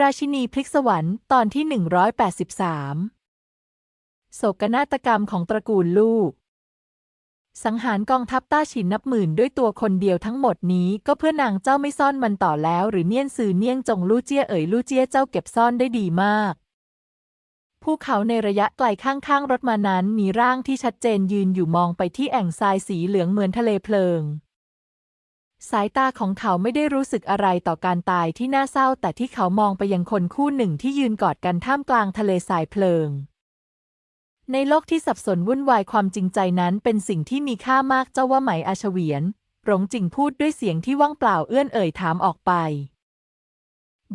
ราชินีพลิกสวรรค์ตอนที่ 183 โศกนาฏกรรมของตระกูลลูก สังหารกองทัพต้าฉินนับหมื่นด้วยตัวคนเดียวทั้งหมดนี้ก็เพื่อนางเจ้าไม่ซ่อนมันต่อแล้วหรือเนียนซือเนียงจงลู่เจี้ยเอ๋ยลู่เจี้ยเจ้าเก็บซ่อนได้ดีมากภูเขาในระยะไกลข้างๆรถมานั้นมีร่างที่ชัดเจนยืนอยู่มองไปที่แอ่งทรายสีเหลืองเหมือนทะเลเพลิง สายตาของเขาไม่ได้รู้สึกอะไรต่อการตายที่น่าเศร้า แต่ที่เขามองไปยังคนคู่หนึ่งที่ยืนกอดกันท่ามกลางทะเลทรายเพลิง ในโลกที่สับสนวุ่นวายความจริงใจนั้นเป็นสิ่งที่มีค่ามากเจ้าว่าไหมอาชเวียนหลงจิงพูดด้วยเสียงที่ว่างเปล่าเอื้อนเอ่ยถามออกไป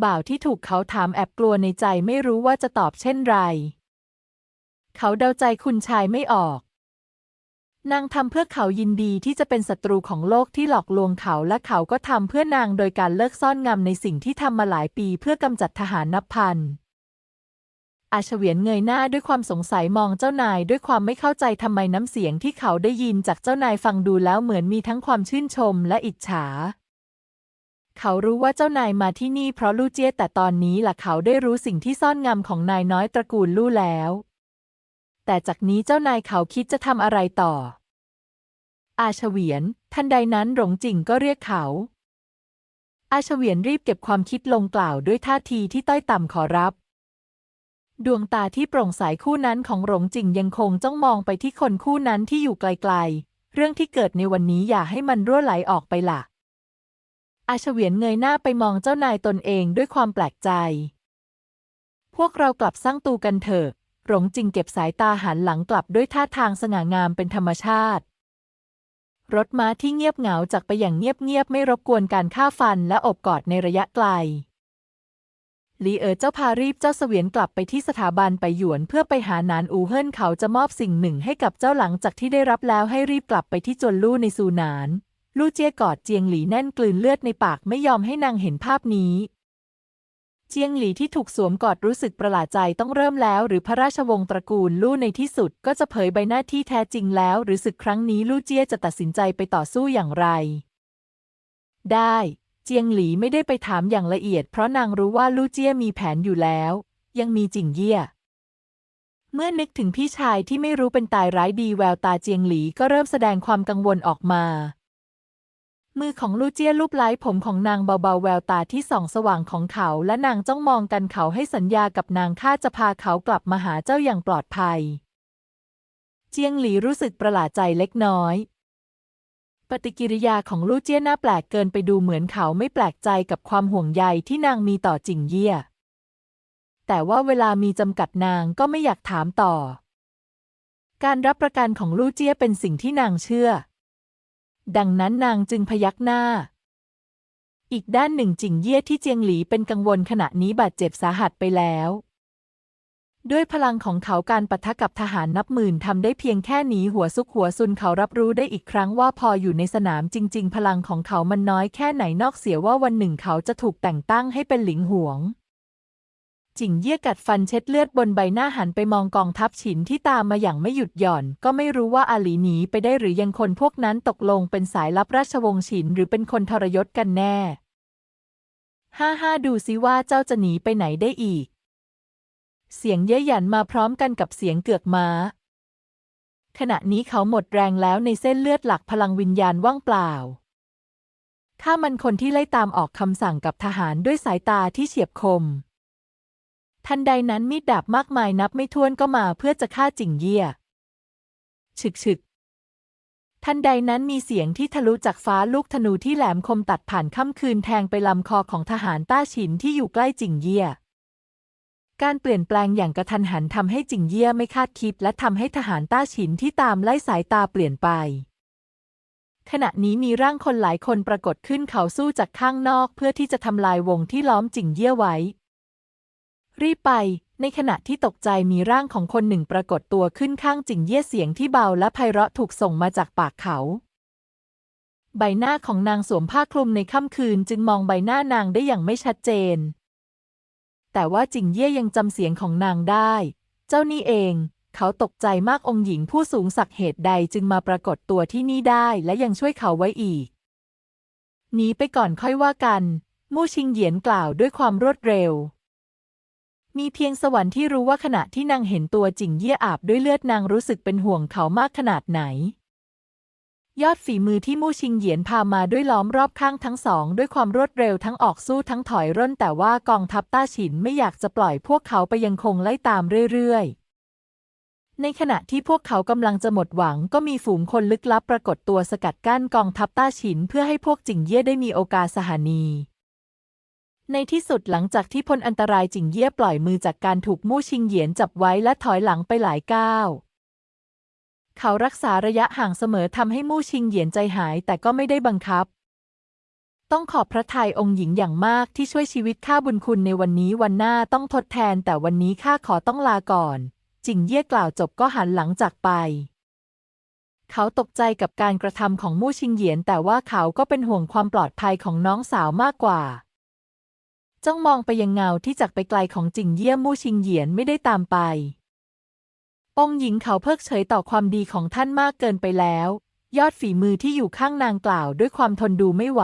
บ่าวที่ถูกเขาถามแอบกลัวในใจไม่รู้ว่าจะตอบเช่นไร เขาเดาใจคุณชายไม่ออก นางทำเพื่อเขายินดีที่จะเป็นศัตรูของโลกที่หลอกลวงเขาและเขาก็ทำเพื่อนางโดยการเลิกซ่อนงำในสิ่งที่ทำมาหลายปีเพื่อกำจัดทหารนับพัน อาชเวียนเงยหน้าด้วยความสงสัยมองเจ้านายด้วยความไม่เข้าใจทำไมน้ำเสียงที่เขาได้ยินจากเจ้านายฟังดูแล้วเหมือนมีทั้งความชื่นชมและอิจฉา เขารู้ว่าเจ้านายมาที่นี่เพราะลู่เจี้ยแต่ตอนนี้ล่ะเขาได้รู้สิ่งที่ซ่อนงำของนายน้อยตระกูลลู่แล้ว แต่จากนี้เจ้านายเขาคิดจะทำอะไรต่อ อาเฉวียน ทันใดนั้นหลงจิงก็เรียกเขา อาเฉวียนรีบเก็บความคิดลงกล่าวด้วยท่าทีที่ต้อยต่ำขอรับ ดวงตาที่โปร่งใสคู่นั้นของหลงจิงยังคงจ้องมองไปที่คนคู่นั้นที่อยู่ไกลๆ เรื่องที่เกิดในวันนี้อย่าให้มันรั่วไหลออกไปล่ะ อาเฉวียนเงยหน้าไปมองเจ้านายตนเองด้วยความแปลกใจพวกเรากลับสร้างตูกันเถอะ หลงจิงเก็บสายตาหันหลังกลับด้วยท่าทางสง่างามเป็นธรรมชาติ รถม้าที่เงียบเหงาจากไปอย่างเงียบๆไม่รบกวนการฆ่าฟันและอบกอดในระยะไกลหลีเอ๋อเจ้าพารีบเจ้าเสวียนกลับไปที่สถาบันไปหยวนเพื่อไปหานานอูเฮิ่นเขาจะมอบสิ่งหนึ่งให้กับเจ้าหลังจากที่ได้รับแล้วให้รีบกลับไปที่จวนลู่ในซูนาน ลู่เจียกอดเจียงหลีแน่นกลืนเลือดในปากไม่ยอมให้นางเห็นภาพนี้ เจียงหลีที่ถูกสวมกอดรู้สึกประหลาดใจต้องเริ่มแล้วหรือพระราชวงศ์ตระกูลลู่ในที่สุดก็จะเผยใบหน้าที่แท้จริงแล้ว หรือศึกครั้งนี้ลู่เจียจะตัดสินใจไปต่อสู้อย่างไร ได้ เจียงหลีไม่ได้ไปถามอย่างละเอียด เพราะนางรู้ว่าลู่เจียมีแผนอยู่แล้ว ยังมีจิงเยี่ย เมื่อนึกถึงพี่ชายที่ไม่รู้เป็นตายร้ายดีแววตาเจียงหลีก็เริ่มแสดงความกังวลออกมา มือของลูเจียลูบไล้ผมของนางเบาๆ แววตาที่ส่องสว่างของเขาและนางจ้องมองกันเขาให้สัญญากับนางข้าจะพาเขากลับมาหาเจ้าอย่างปลอดภัย เจียงหลีรู้สึกประหลาดใจเล็กน้อย ปฏิกิริยาของลูเจียน่าแปลกเกินไปดูเหมือนเขาไม่แปลกใจกับความห่วงใยที่นางมีต่อจิงเยี่ยแต่ว่าเวลามีจำกัดนางก็ไม่อยากถามต่อ การรับประกันของลู่เจี้ยเป็นสิ่งที่นางเชื่อ ดังนั้นนางจึงพยักหน้า อีกด้านหนึ่งจิงเยี่ยที่เจียงหลีเป็นกังวลขณะนี้บาดเจ็บสาหัสไปแล้ว ด้วยพลังของเขาการปะทะกับทหารนับหมื่นทำได้เพียงแค่หนีหัวซุกหัวซุนเขารับรู้ได้อีกครั้งว่าพออยู่ในสนามจริง ๆ พลังของเขามันน้อยแค่ไหนนอกเสียว่าวันหนึ่งเขาจะถูกแต่งตั้งให้เป็นหลิงหวง จิงเยี่ยกัดฟันเช็ดเลือดบนใบหน้าหันไปมองกองทัพฉินที่ตามมาอย่างไม่หยุดหย่อน ก็ไม่รู้ว่าอาหลีหนีไปได้หรือยังคนพวกนั้นตกลงเป็นสายลับราชวงศ์ฉินหรือเป็นคนทรยศกันแน่ห้าห้าดูซิว่าเจ้าจะหนีไปไหนได้อีก เสียงเย้ยหยันมาพร้อมกันกับเสียงเกือกม้า ขณะนี้เขาหมดแรงแล้วในเส้นเลือดหลักพลังวิญญาณว่างเปล่าข้ามันคนที่ไล่ตามออกคำสั่งกับทหารด้วยสายตาที่เฉียบคม ทันใดนั้นมีดดาบมากมายนับไม่ถ้วนก็มาเพื่อจะฆ่าจิงเยี่ยฉึกฉึกทันใดนั้นมีเสียงที่ทะลุจากฟ้าลูกธนูที่แหลมคมตัดผ่านค่ำคืนแทงไปลำคอของทหารต้าฉินที่อยู่ใกล้จิงเยี่ย การเปลี่ยนแปลงอย่างกระทันหันทำให้จิงเยี่ยไม่คาดคิด และทำให้ทหารต้าฉินที่ตามไล่สายตาเปลี่ยนไป ขณะนี้มีร่างคนหลายคนปรากฏขึ้นเขาสู้จากข้างนอกเพื่อที่จะทำลายวงที่ล้อมจิงเยี่ยไว้ รีบไป ในขณะที่ตกใจมีร่างของคนหนึ่งปรากฏตัวขึ้นข้างจิงเย่เสียงที่เบาและไพเราะถูกส่งมาจากปากเขา ใบหน้าของนางสวมผ้าคลุมในค่ำคืนจึงมองใบหน้านางได้อย่างไม่ชัดเจน แต่ว่าจิงเย่ยังจำเสียงของนางได้ เจ้านี่เอง เขาตกใจมากองค์หญิงผู้สูงศักดิ์เหตุใดจึงมาปรากฏตัวที่นี่ได้และยังช่วยเขาไว้อีกหนีไปก่อนค่อยว่ากัน มู่ชิงเหยียนกล่าวด้วยความรวดเร็ว มีเพียงสวรรค์ที่รู้ว่าขณะที่นางเห็นตัวจิงเยี่ยอาบด้วยเลือดนางรู้สึกเป็นห่วงเขามากขนาดไหน ยอดฝีมือที่มู่ชิงเหยียนพามาด้วยล้อมรอบข้างทั้งสอง ด้วยความรวดเร็วทั้งออกสู้ทั้งถอยร่น แต่ว่ากองทัพต้าฉินไม่อยากจะปล่อยพวกเขาไปยังคงไล่ตามเรื่อยๆ ในขณะที่พวกเขากำลังจะหมดหวัง ก็มีฝูงคนลึกลับปรากฏตัวสกัดกั้นกองทัพต้าฉิน เพื่อให้พวกจิงเย่ได้มีโอกาสสหานี ในที่สุดหลังจากที่พลอันตรายจิงเย่ปล่อยมือจากการถูกมู่ชิงเหยียนจับไว้และถอยหลังไปหลายก้าว เขารักษาระยะห่างเสมอทำให้มู่ชิงเหยียนใจหายแต่ก็ไม่ได้บังคับ ต้องขอบพระทัยองค์หญิงอย่างมากที่ช่วยชีวิตข้าบุญคุณในวันนี้วันหน้าต้องทดแทน แต่วันนี้ข้าขอต้องลาก่อน จิงเย่กล่าวจบก็หันหลังจากไป เขาตกใจกับการกระทำของมู่ชิงเหยียน แต่ว่าเขาก็เป็นห่วงความปลอดภัยของน้องสาวมากกว่า จ้องมองไปยังเงาที่จากไปไกลของจิงเยี่ยมู่ชิงเหยียนไม่ได้ตามไปองหญิงเขาเพิกเฉยต่อความดีของท่านมากเกินไปแล้ว ยอดฝีมือที่อยู่ข้างนางกล่าวด้วยความทนดูไม่ไหว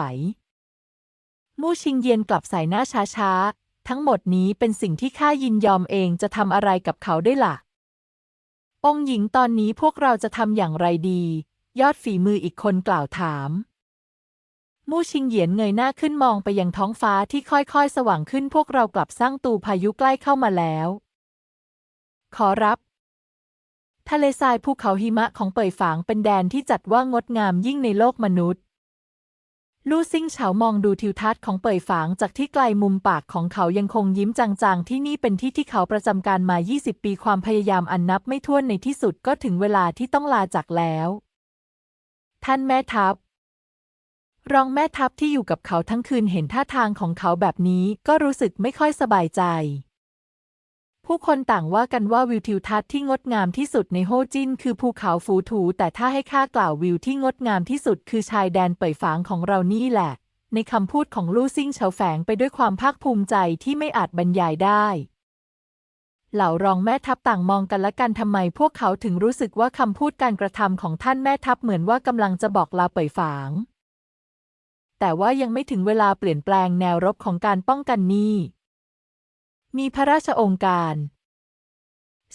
มู่ชิงเยียนกลับสายหน้าช้าๆ ทั้งหมดนี้เป็นสิ่งที่ข้ายินยอมเองจะทำอะไรกับเขาได้ล่ะ องหญิงตอนนี้พวกเราจะทำอย่างไรดี ยอดฝีมืออีกคนกล่าวถาม มู่ชิงเหยียนเงยหน้าขึ้นมองไปยังท้องฟ้าที่ค่อยๆ สว่างขึ้นพวกเรากลับสร้างตูพายุใกล้เข้ามาแล้ว ขอรับ ทะเลทรายภูเขาหิมะของเป่ยฝางเป็นแดนที่จัดว่างดงามยิ่งในโลกมนุษย์ ลู่ซิ่งเฉามองดูทิวทัศน์ของเป่ยฝางจากที่ไกลมุมปากของเขายังคงยิ้มจางๆ ที่นี่เป็นที่ที่เขาประจำการมา 20 ปีความพยายามอันนับไม่ถ้วนในที่สุดก็ถึงเวลาที่ต้องลาจากแล้ว ท่านแม่ทัพ รองแม่ทัพที่อยู่กับเขาทั้งคืนเห็นท่าทางของเขาแบบนี้ก็รู้สึกไม่ค่อยสบายใจ ผู้คนต่างว่ากันว่าวิวทิวทัศน์ที่งดงามที่สุดในโฮจินคือภูเขาฟูถู แต่ถ้าให้ข้ากล่าววิวที่งดงามที่สุดคือชายแดนเป่ยฝางของเรานี่แหละ ในคำพูดของลู่ซิ่งเฉาแฝงไปด้วยความภาคภูมิใจที่ไม่อาจบรรยายได้เหล่ารองแม่ทัพต่างมองกันและกันทำไมพวกเขาถึงรู้สึกว่าคำพูดการกระทำของท่านแม่ทัพเหมือนว่ากำลังจะบอกลาเป่ยฝาง แต่ว่ายังไม่ถึงเวลาเปลี่ยนแปลงแนวรบของการป้องกันนี่มีพระราชองค์การ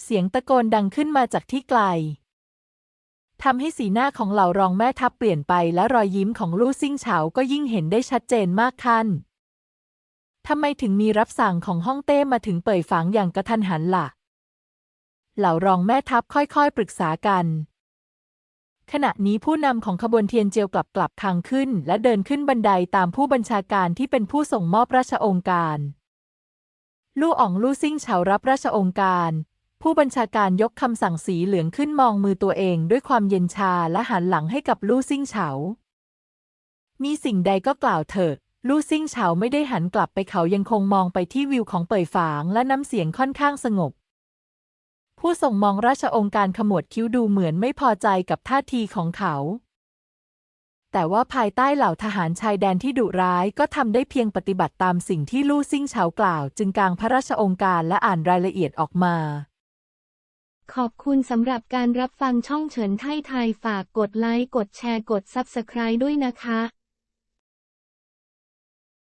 เสียงตะโกนดังขึ้นมาจากที่ไกลทำให้สีหน้าของเหล่ารองแม่ทัพเปลี่ยนไปและรอยยิ้มของลู่ซิ่งเฉาก็ยิ่งเห็นได้ชัดเจนมากขึ้นทำไมถึงมีรับสั่งของฮ่องเต้มาถึงเป่ยฝางอย่างกระทันหันล่ะ เหล่ารองแม่ทัพค่อยๆ ปรึกษากัน ขณะนี้ผู้นำของขบวนเทียนเจียวกลับกลับทางขึ้น และเดินขึ้นบันไดตามผู้บัญชาการที่เป็นผู้ส่งมอบราชองค์การ ลู่อ่องลู่ซิ่งเฉารับราชองค์การ ผู้บัญชาการยกคำสั่งสีเหลืองขึ้นมองมือตัวเองด้วยความเย็นชาและหันหลังให้กับลู่ซิ่งเฉา มีสิ่งใดก็กล่าวเถิดลู่ซิ่งเฉาไม่ได้หันกลับไปเขายังคงมองไปที่วิวของเป่ยฝางและน้ำเสียงค่อนข้างสงบ ผู้ส่งมองราชองค์การขมวดคิ้วดูเหมือนไม่พอใจกับท่าทีของเขา แต่ว่าภายใต้เหล่าทหารชายแดนที่ดุร้ายก็ทำได้เพียงปฏิบัติตามสิ่งที่ลู่ซิ่งเฉากล่าว จึงกางพระราชองค์การและอ่านรายละเอียดออกมา ขอบคุณสำหรับการรับฟังช่องเฉินไทยไทยฝากกดไลค์กดแชร์กด Subscribe ด้วยนะคะ